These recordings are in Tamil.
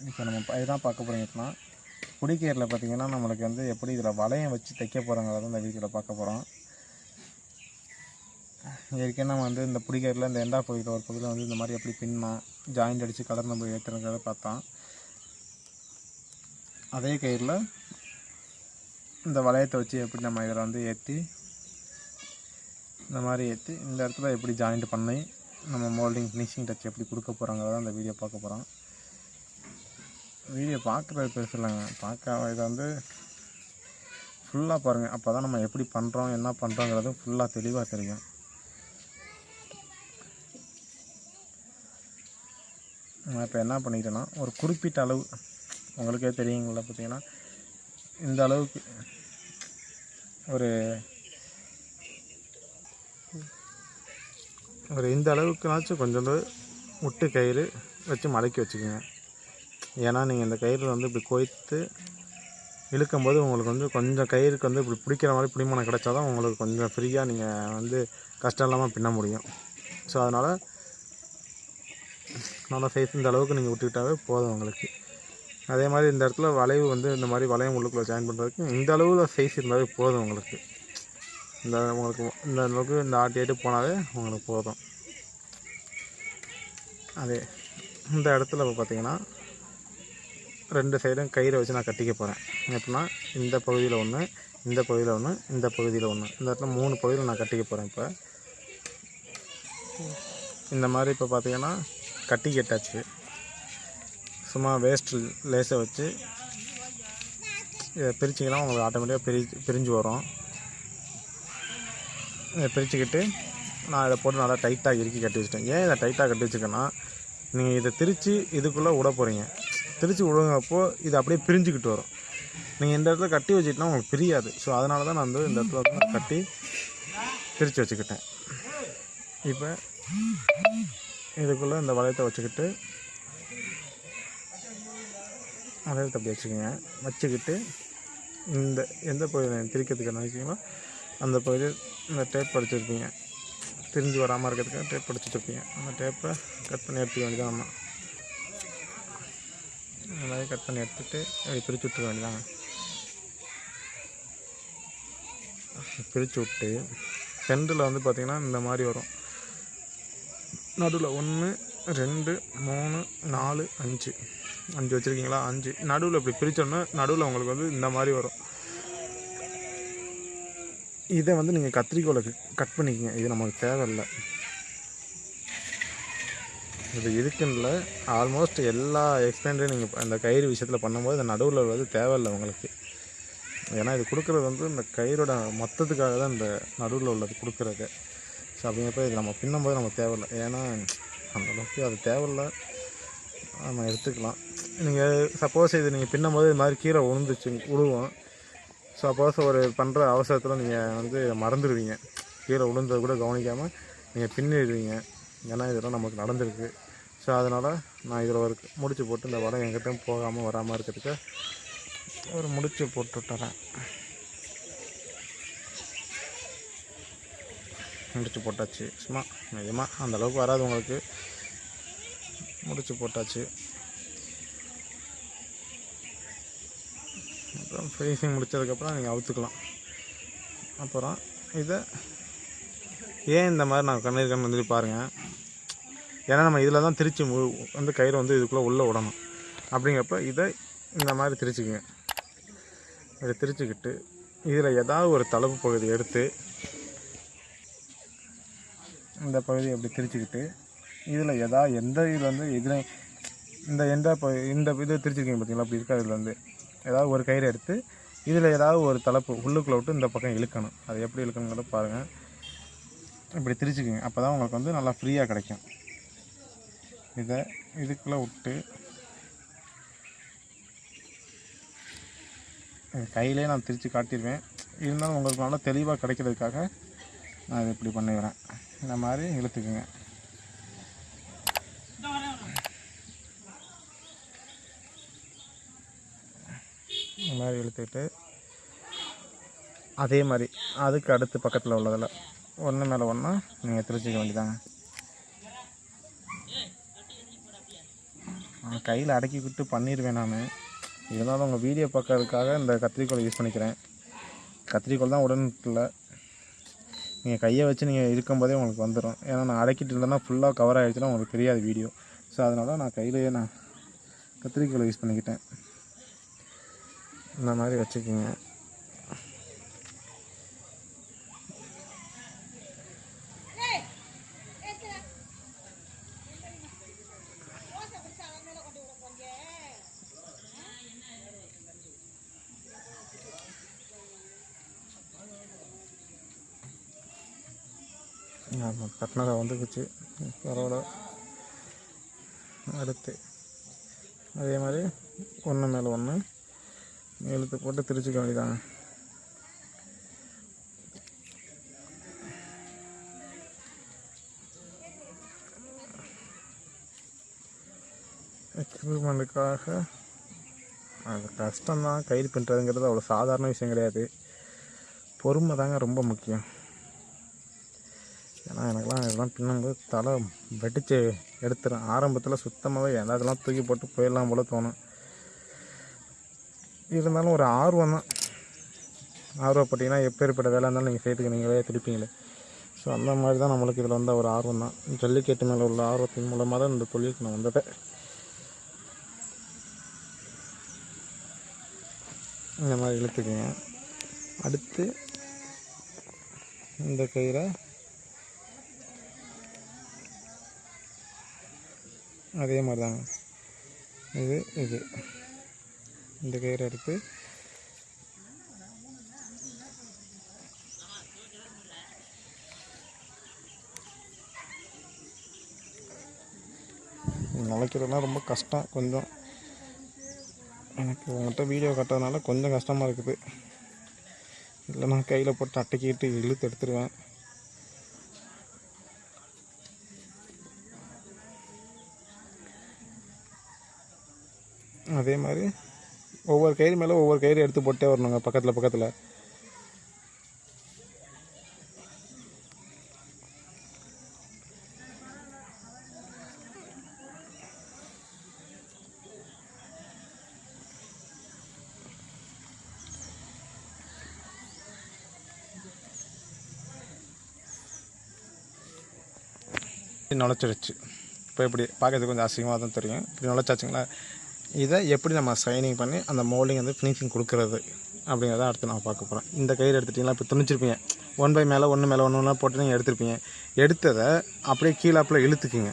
இப்போ நம்ம இதுதான் பார்க்க போகிறீங்கன்னா குடிக்கீரில் பார்த்தீங்கன்னா நம்மளுக்கு வந்து எப்படி இதில் வளையம் வச்சு தைக்க போகிறோங்கிறத இந்த வீடியோவில் பார்க்க போகிறோம் ஏற்கனவே நம்ம வந்து இந்த புடிக்கீரில் இந்த எண்டா பகுதியில் ஒரு பகுதியில் வந்து இந்த மாதிரி எப்படி பின்னா ஜாயிண்ட் அடித்து கலர் நம்ம ஏற்றுறங்கிறத பார்த்தோம் அதே கயிறில் இந்த வளையத்தை வச்சு எப்படி நம்ம இதில் வந்து ஏற்றி இந்த மாதிரி ஏற்றி இந்த இடத்துல எப்படி ஜாயிண்ட் பண்ணி நம்ம மோல்டிங் ஃபினிஷிங் டச் எப்படி கொடுக்க போகிறோங்கிறத அந்த வீடியோ பார்க்க போகிறோம் வீடியோ பார்க்குறது பெருசு இல்லைங்க பார்க்க இதை வந்து ஃபுல்லாக பாருங்கள் அப்போ தான் நம்ம எப்படி பண்ணுறோம் என்ன பண்ணுறோங்கிறது ஃபுல்லாக தெளிவாக தெரியும். நான் இப்போ என்ன பண்ணிக்கிட்டேன்னா ஒரு குறிப்பிட்ட அளவு உங்களுக்கே தெரியுங்களா பார்த்தீங்கன்னா இந்த அளவுக்கு ஒரு ஒரு இந்த அளவுக்குனாச்சும் கொஞ்சோண்டு முட்டு கயிறு வச்சு மடக்கி வச்சுக்கோங்க. ஏன்னா நீங்கள் இந்த கயிறு வந்து இப்படி கோய்த்து இழுக்கும்போது உங்களுக்கு வந்து கொஞ்சம் கயிறுக்கு வந்து இப்படி பிடிக்கிற மாதிரி பிடிமானம் கிடச்சா தான் உங்களுக்கு கொஞ்சம் ஃப்ரீயாக நீங்கள் வந்து கஷ்டம் இல்லாமல் பின்ன முடியும். ஸோ அதனால் நல்லா சைஸ் இந்த அளவுக்கு நீங்கள் விட்டுக்கிட்டாவே போதும் உங்களுக்கு. அதே மாதிரி இந்த இடத்துல வளைவு வந்து இந்த மாதிரி வளையம் உள்ளுக்குள்ளே ஜாயின் பண்ணுறதுக்கு இந்த அளவில் சைஸ் இருந்தாவே போதும் உங்களுக்கு. இந்த உங்களுக்கு இந்த அளவுக்கு இந்த ஆட்டி ஆட்டி போனாவே உங்களுக்கு போதும். அதே இந்த இடத்துல இப்போ பார்த்தீங்கன்னா ரெண்டு சைடும் கயிறை வச்சு நான் கட்டிக்க போகிறேன் எப்படின்னா இந்த பகுதியில் ஒன்று இந்த பகுதியில் ஒன்று இந்த பகுதியில் ஒன்று இந்த இடத்துல மூணு பகுதியில் நான் கட்டிக்க போகிறேன் இப்போ. இந்த மாதிரி இப்போ பார்த்தீங்கன்னா கட்டி கட்டாச்சு. சும்மா வேஸ்ட் லேஸை வச்சு இதை பிரிச்சிங்கன்னா உங்களுக்கு ஆட்டோமேட்டிக்காக பிரி பிரிஞ்சு வரும். இதை பிரிச்சுக்கிட்டு நான் இதை போட்டு நல்லா டைட்டாக இறுக்கி கட்டி வச்சிட்டேன். ஏன் இதை டைட்டாக கட்டி வச்சுக்கேன்னா நீங்கள் இதை திரித்து இதுக்குள்ளே விட போகிறீங்க திரித்து விழுங்கப்போ இது அப்படியே பிரிஞ்சுக்கிட்டு வரும். நீங்கள் இந்த இடத்துல கட்டி வச்சிட்டா உங்களுக்கு பிரியாது. ஸோ அதனால தான் நான் வந்து இந்த இடத்துல வந்து நான் கட்டி பிரித்து வச்சுக்கிட்டேன். இப்போ இதுக்குள்ளே இந்த வளையத்தை வச்சுக்கிட்டு வளையத்தை அப்படி வச்சுக்கோங்க. வச்சுக்கிட்டு இந்த எந்த பகுதியில் திரிக்கிறதுக்கு நினைச்சிங்களோ அந்த பகுதியில் இந்த டேப் படிச்சிருப்பீங்க திரிஞ்சு வராமல் இருக்கிறதுக்கு டேப் அடிச்சிட்ருப்பீங்க அந்த டேப்பை கட் பண்ணி எடுத்துக்க வேண்டியதான் நம்ம இந்த மாதிரி கட் பண்ணி எடுத்துகிட்டு அப்படி பிரித்து விட்டுக்க வேண்டியதாங்க பிரித்து விட்டு சென்டரில் வந்து பார்த்திங்கன்னா இந்த மாதிரி வரும். நடுவில் ஒன்று ரெண்டு மூணு நாலு அஞ்சு. அஞ்சு வச்சுருக்கீங்களா? அஞ்சு. நடுவில் இப்படி பிரித்தோன்னா நடுவில் உங்களுக்கு வந்து இந்த மாதிரி வரும். இதை வந்து நீங்கள் கத்திரிக்கோலை கட் பண்ணிக்கங்க. இது நமக்கு தேவையில்லை. இது இருக்குன்ல. ஆல்மோஸ்ட் எல்லா எக்ஸ்பெண்டையும் நீங்கள் அந்த கயிறு விஷயத்தில் பண்ணும்போது இந்த நடுவில் வந்து தேவையில்லை உங்களுக்கு. ஏன்னா இது கொடுக்குறது வந்து இந்த கயிறோட மொத்தத்துக்காக தான் இந்த நடுவில் உள்ளது கொடுக்குறது. ஸோ அப்படிங்கிறப்ப இது நம்ம பின்னும்போது நமக்கு தேவையில்லை. ஏன்னா அந்தளவுக்கு அது தேவையில்லை. நம்ம எடுத்துக்கலாம். நீங்கள் சப்போஸ் இது நீங்கள் பின்னும்போது இது மாதிரி கீழே விழுந்துச்சு உழுவோம். சப்போஸ் ஒரு பண்ணுற அவசரத்தில் நீங்கள் வந்து மறந்துடுவீங்க. கீழே விழுந்ததை கூட கவனிக்காமல் நீங்கள் பின்னிடுவீங்க. ஏன்னா இதெல்லாம் நமக்கு நடந்திருக்கு. ஸோ அதனால் நான் இதில் ஒரு முடிச்சு போட்டு இந்த வடம் எங்கிட்ட போகாமல் வராமல் இருக்கிறதுக்கு ஒரு முடிச்சு போட்டு விட்டுறேன் முடிச்சு போட்டாச்சு. சும்மா நிஜமாக அந்தளவுக்கு வராது உங்களுக்கு. முடிச்சு போட்டாச்சு. அப்புறம் ஃபினிஷிங் முடித்ததுக்கப்புறம் நீங்கள் அவுத்துக்கலாம். அப்புறம் இதை ஏன் இந்த மாதிரி நான் கண்ணீர் வந்து பாருங்கள் ஏன்னா நம்ம இதில் தான் திருச்சி மு வந்து கயிறு வந்து இதுக்குள்ளே உள்ளே விடணும் அப்படிங்கிறப்ப இதை இந்த மாதிரி திரிச்சுக்குங்க. இதை திரிச்சுக்கிட்டு இதில் ஏதாவது ஒரு தளவு பகுதி எடுத்து இந்த பகுதியை அப்படி திரிச்சுக்கிட்டு இதில் எதாவது எந்த இதில் வந்து இதில் இந்த எந்த ப இந்த இது திரிச்சிருக்கீங்க பார்த்தீங்களா? அப்படி இருக்கா இதில் வந்து ஏதாவது ஒரு கயிறு எடுத்து இதில் ஏதாவது ஒரு தலைப்பு உள்ளுக்குள்ளே விட்டு இந்த பக்கம் இழுக்கணும். அது எப்படி இழுக்கணுங்கிறத பாருங்கள் இப்படி திரிச்சுக்குங்க. அப்போ தான் உங்களுக்கு வந்து நல்லா ஃப்ரீயாக கிடைக்கும். இதை இதுக்குள்ளே விட்டு கையிலே நான் திரித்து காட்டிடுவேன். இருந்தாலும் உங்களுக்கு நல்லா தெளிவாக கிடைக்கிறதுக்காக நான் இதை இப்படி பண்ணிடுறேன். இந்த மாதிரி இழுத்துக்குங்க. இந்த மாதிரி இழுத்துக்கிட்டு அதே மாதிரி அதுக்கு அடுத்து பக்கத்தில் உள்ளதில் ஒன்று மேலே ஒன்றா நீங்கள் திரிச்சிக்க வேண்டியதாங்க நான் கையில் அடக்கி விட்டு பண்ணிடுவேன் நான். இருந்தாலும் உங்கள் வீடியோ பார்க்கறதுக்காக இந்த கத்திரிக்கோலை யூஸ் பண்ணிக்கிறேன். கத்திரிக்கோல் தான் உடனே இல்லை நீங்கள் கையை வச்சு நீங்கள் இருக்கும்போதே உங்களுக்கு வந்துடும் ஏன்னா நான் அடக்கிட்டு இருந்தேன்னா ஃபுல்லாக கவர் ஆகிடுச்சுன்னா உங்களுக்கு தெரியாது வீடியோ ஸோ அதனால நான் கையிலேயே நான் கத்திரிக்கோலை யூஸ் பண்ணிக்கிட்டேன். இந்த மாதிரி வச்சுக்கோங்க. ஆமாம் வந்துக்குச்சு பரவாயில்ல. அடுத்து. அதே மாதிரி ஒன்று மேலே ஒன்று இழுத்து போட்டு திரிச்சுக்க வேண்டியதாங்க எக்ஸ்பிரிமெண்ட்டுக்காக அது கஷ்டம்தான். கயிறு பின்னுறதுங்கிறது அவ்வளோ சாதாரண விஷயம் கிடையாது. பொறுமை தாங்க ரொம்ப முக்கியம். ஆனால் எனக்குலாம் இதெல்லாம் பின்னும்போது தலை வெடித்து எடுத்துடும் ஆரம்பத்தில் சுத்தமாகவே எல்லாத்தெல்லாம் தூக்கி போட்டு போயிடலாம் போல தோணும். இருந்தாலும் ஒரு ஆர்வம் தான். ஆர்வப்பட்டீங்கன்னா எப்பேற்பட்ட வேலை இருந்தாலும் நீங்கள் செய்யறதுக்கு நீங்களே திருப்பீங்களே ஸோ அந்த மாதிரி தான் நம்மளுக்கு இதில் வந்த ஒரு ஆர்வம் தான். ஜல்லிக்கட்டு மேலே உள்ள ஆர்வத்தின் மூலமாக தான் இந்த தொழிலுக்கு நான் வந்ததே. இந்த மாதிரி இழுத்துக்குங்க. அடுத்து இந்த கயிறை அதே மாதிரி தாங்க இது இது. இந்த கயிறு எடுத்து நுழைக்கிறதுலாம் ரொம்ப கஷ்டம். கொஞ்சம் எனக்கு உங்கள்கிட்ட வீடியோ கட்டுறதுனால கொஞ்சம் கஷ்டமாக இருக்குது. இல்லைன்னா கையில் போட்டு அட்டைக்கிட்டு இழுத்து எடுத்துருவேன். அதே மாதிரி ஒவ்வொரு கயிறு மேலே ஒவ்வொரு கயிறு எடுத்து போட்டே வரணுங்க பக்கத்தில் பக்கத்தில். நுழைச்சிருச்சு இப்போ இப்படி பார்க்கறதுக்கு கொஞ்சம் அசிங்கமாக தான் தெரியும். இப்படி நுழைச்சாச்சுங்களா? இதை எப்படி நம்ம ஷைனிங் பண்ணி அந்த மோல்டிங் வந்து ஃபினிஷிங் கொடுக்குறது அப்படிங்கிறத அடுத்து நான் பார்க்க போகிறேன் இந்த கயிறு எடுத்துட்டிங்களா? இப்போ துணிச்சிருப்பீங்க ஒன் பை மேலே ஒன்று மேலே ஒன்று ஒன்றா போட்டு நீங்கள் எடுத்திருப்பீங்க. எடுத்ததை அப்படியே கீழாப்பில் இழுத்துக்குங்க.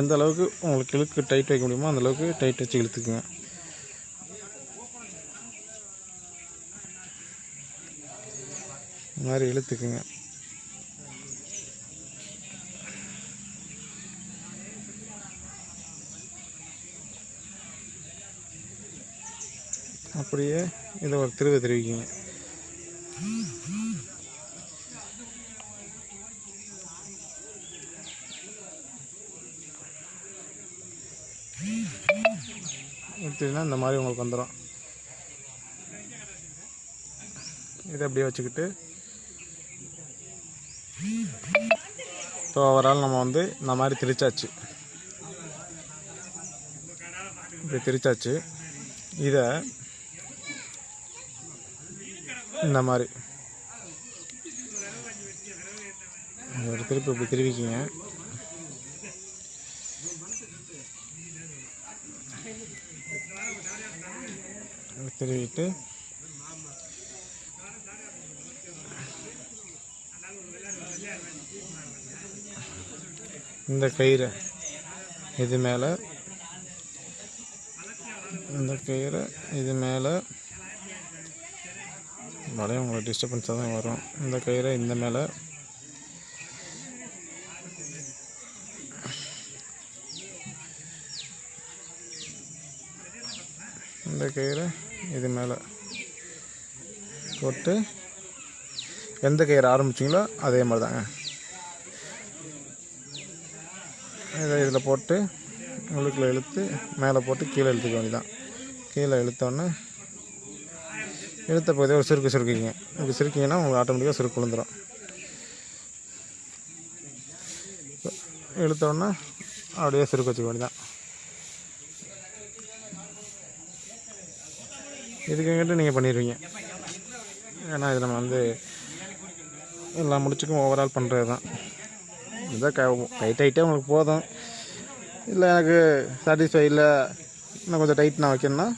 எந்த அளவுக்கு உங்களுக்கு இழுக்கு டைட் வைக்க முடியுமோ அந்தளவுக்கு டைட் வச்சு இழுத்துக்குங்க. இந்த மாதிரி இழுத்துக்குங்க. அப்படியே இதை ஒரு திருவை தெரிவிக்குங்க. எடுத்துனா இந்த மாதிரி உங்களுக்கு வந்துடும் இதை அப்படியே வச்சுக்கிட்டு ஸோ ஓவரால் நம்ம வந்து இந்த மாதிரி திரிச்சாச்சு. இப்படி திரிச்சாச்சு. இதை இந்த மாதிரி. ஒரு திருப்பி இப்படி திருவிக்கிங்க. திருவிட்டு. இந்த கயிறை இது மேலே. இந்த கயிறை இது மேலே. வளையம் உங்களுக்கு டிஸ்டர்பன்ஸாக தான் வரும். இந்த கயிறை இந்த மேலே. இந்த கயிறை இது மேலே போட்டு எந்த கயிறு ஆரம்பிச்சிங்களோ அதே மாதிரி தாங்க இதை இதில் போட்டு உள்ளுக்குள்ளே இழுத்து மேலே போட்டு கீழே இழுத்துக்க வேண்டியதான் கீழே இழுத்தோன்னே இழுத்த பகுதியை ஒரு சுருக்கு சுருக்கிங்க. இப்படி சுருக்கிங்கன்னா உங்களுக்கு ஆட்டோமேட்டிக்காக சுருக்கு விழுந்துடும் இழுத்தோன்னே அப்படியே சுருக்கு வச்சுக்க வேண்டியதான் இதுக்குங்கிட்ட நீங்கள் பண்ணிடுவீங்க ஏன்னா இது நம்ம வந்து எல்லாம் முடிச்சுக்கும் ஓவரால் பண்ணுறது தான் இதுதான் க கை டைட்டே உங்களுக்கு போதும். இல்லை எனக்கு சாட்டிஸ்ஃபை இல்லை இன்னும் கொஞ்சம் டைட் நான் வைக்கணும்னா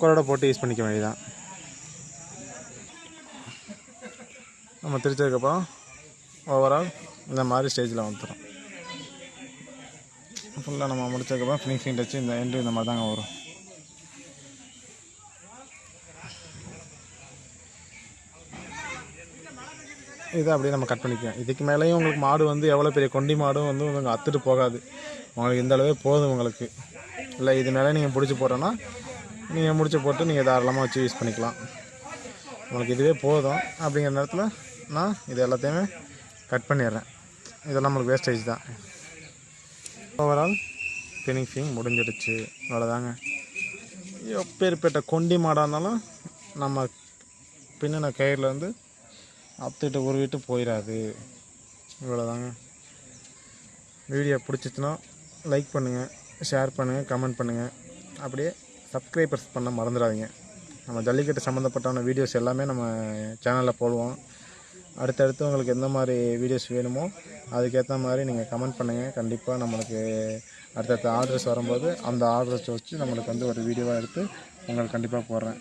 குரோட போட்டு யூஸ் பண்ணிக்க வேண்டியதான் நம்ம திரிச்சதுக்கப்புறம் ஓவரால் இந்த மாதிரி ஸ்டேஜில் வந்துடும் ஃபுல்லாக நம்ம முடிச்சதுக்கப்புறம் ஃபினிஷிங் டச்சு இந்த எண்டு இந்த மாதிரி தாங்க வரும். இதை அப்படியே நம்ம கட் பண்ணிக்கலாம். இதுக்கு மேலேயும் உங்களுக்கு மாடு வந்து எவ்வளோ பெரிய கொண்டி மாடும் வந்து உங்களுக்கு அத்துட்டு போகாது. உங்களுக்கு இந்த அளவே போதும் உங்களுக்கு. இல்லை இது மேலே நீங்கள் பிடிச்சி போட்டோன்னா நீங்கள் முடிச்சு போட்டு நீங்கள் தாராளமாக வச்சு யூஸ் பண்ணிக்கலாம். உங்களுக்கு இதுவே போதும். அப்படிங்கிற நேரத்தில் நான் இது எல்லாத்தையுமே கட் பண்ணிடுறேன். இதெல்லாம் நம்மளுக்கு வேஸ்டேஜ் தான். ஓவரால் ஃபினிஷிங் முடிஞ்சிடுச்சு. அவ்வளோதாங்க எப்பேற்பட்ட கொண்டி மாடாக இருந்தாலும் நம்ம பின்னின கயிறில் வந்து அப்துட்டு உருவிட்டு போயிடாது இவ்வளோதாங்க வீடியோ பிடிச்சிச்சுன்னா லைக் பண்ணுங்கள் ஷேர் பண்ணுங்கள் கமெண்ட் பண்ணுங்கள் அப்படியே சப்ஸ்கிரைபர்ஸ் பண்ண மறந்துடாதீங்க. நம்ம ஜல்லிக்கட்டு சம்மந்தப்பட்டான வீடியோஸ் எல்லாமே நம்ம சேனலில் போடுவோம். அடுத்தடுத்து உங்களுக்கு எந்த மாதிரி வீடியோஸ் வேணுமோ அதுக்கேற்ற மாதிரி நீங்கள் கமெண்ட் பண்ணுங்கள் கண்டிப்பாக நம்மளுக்கு அடுத்தடுத்த ஆர்டர்ஸ் வரும்போது அந்த ஆர்டர்ஸ் வச்சு நம்மளுக்கு வந்து ஒரு வீடியோவாக எடுத்து உங்களுக்கு கண்டிப்பாக போடுறேன்.